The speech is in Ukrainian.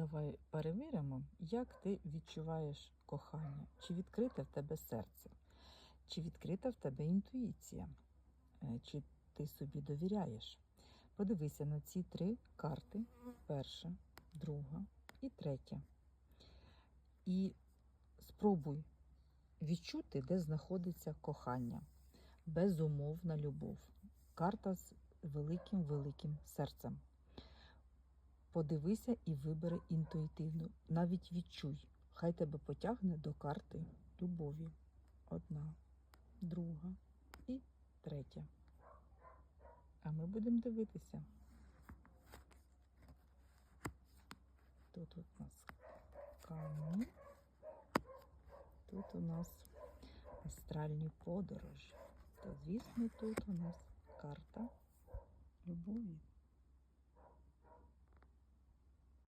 давай перевіримо, як ти відчуваєш кохання. Чи відкрите в тебе серце, чи відкрита в тебе інтуїція, Е, чи ти собі довіряєш. Подивися на ці три карти: перша, друга і третя. І спробуй відчути, де знаходиться кохання, безумовна любов. Карта з великим великим серцем. Подивися і вибери інтуїтивно. Навіть відчуй. Хай тебе потягне до карти любові. Одна, друга і третя. А ми будемо дивитися. Тут у нас камні. Тут у нас астральні подорожі. Та, звісно, тут у нас.